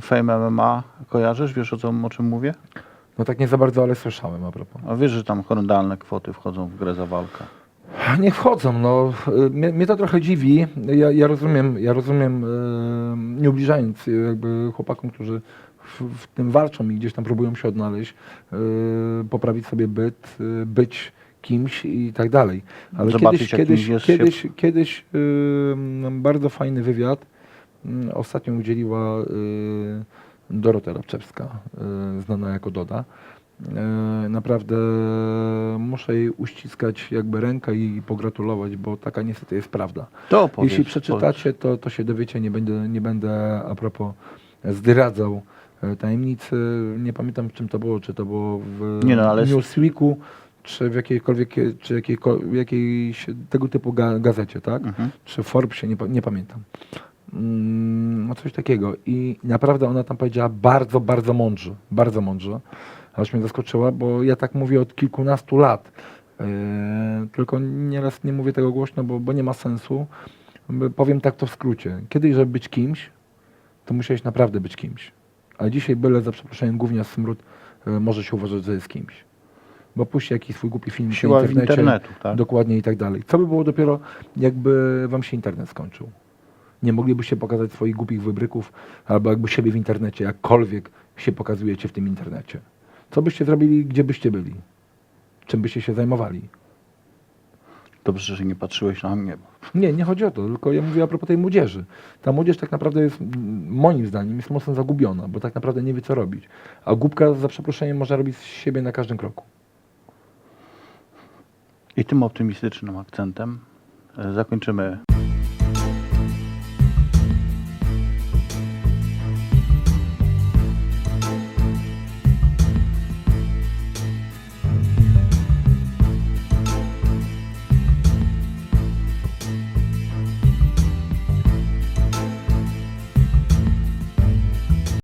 Fame MMA kojarzysz? Wiesz o, co, o czym mówię? No tak nie za bardzo, ale słyszałem a propos. A wiesz, że tam horrendalne kwoty wchodzą w grę za walkę. Nie wchodzą, no. Y, Mnie, mnie to trochę dziwi. Ja, ja rozumiem, ja rozumiem, y, nie ubliżając y, jakby chłopakom, którzy w, w tym walczą i gdzieś tam próbują się odnaleźć, y, poprawić sobie byt, być kimś i tak dalej. Ale Zobaczyć, kiedyś, kiedyś, jest się- kiedyś, kiedyś bardzo fajny wywiad ostatnio udzieliła y, Dorota Rabczewska, y, znana jako Doda. E, Naprawdę muszę jej uściskać jakby rękę i pogratulować, bo taka niestety jest prawda. To opowiedz, Jeśli przeczytacie, to, to się dowiecie, nie będę, nie będę a propos zdradzał e, tajemnicy. Nie pamiętam w czym to było, czy to było w Nie no, ale- Newsweeku, czy w jakiejkolwiek, czy jakiejko- jakiejś tego typu ga, gazecie, tak? Mhm. czy w Forbesie, nie, nie pamiętam. Mm, No coś takiego. I naprawdę ona tam powiedziała bardzo, bardzo mądrze. Bardzo mądrze. Aż mnie zaskoczyła, bo ja tak mówię od kilkunastu lat. Yy, tylko nieraz nie mówię tego głośno, bo, bo nie ma sensu. Powiem tak to w skrócie. Kiedyś, żeby być kimś, to musiałeś naprawdę być kimś. A dzisiaj byle, za przeproszeniem, gównia smród yy, może się uważać, że jest kimś. Bo puści jakiś swój głupi film Siła w internecie. internetu, tak? Dokładnie i tak dalej. Co by było dopiero, jakby wam się internet skończył? Nie moglibyście pokazać swoich głupich wybryków, albo jakby siebie w internecie, jakkolwiek się pokazujecie w tym internecie. Co byście zrobili, gdzie byście byli? Czym byście się zajmowali? Dobrze, że nie patrzyłeś na mnie. Nie, nie chodzi o to, tylko ja mówię a propos tej młodzieży. Ta młodzież tak naprawdę jest, moim zdaniem, jest mocno zagubiona, bo tak naprawdę nie wie, co robić. A głupka, za przeproszeniem, można robić z siebie na każdym kroku. I tym optymistycznym akcentem e, zakończymy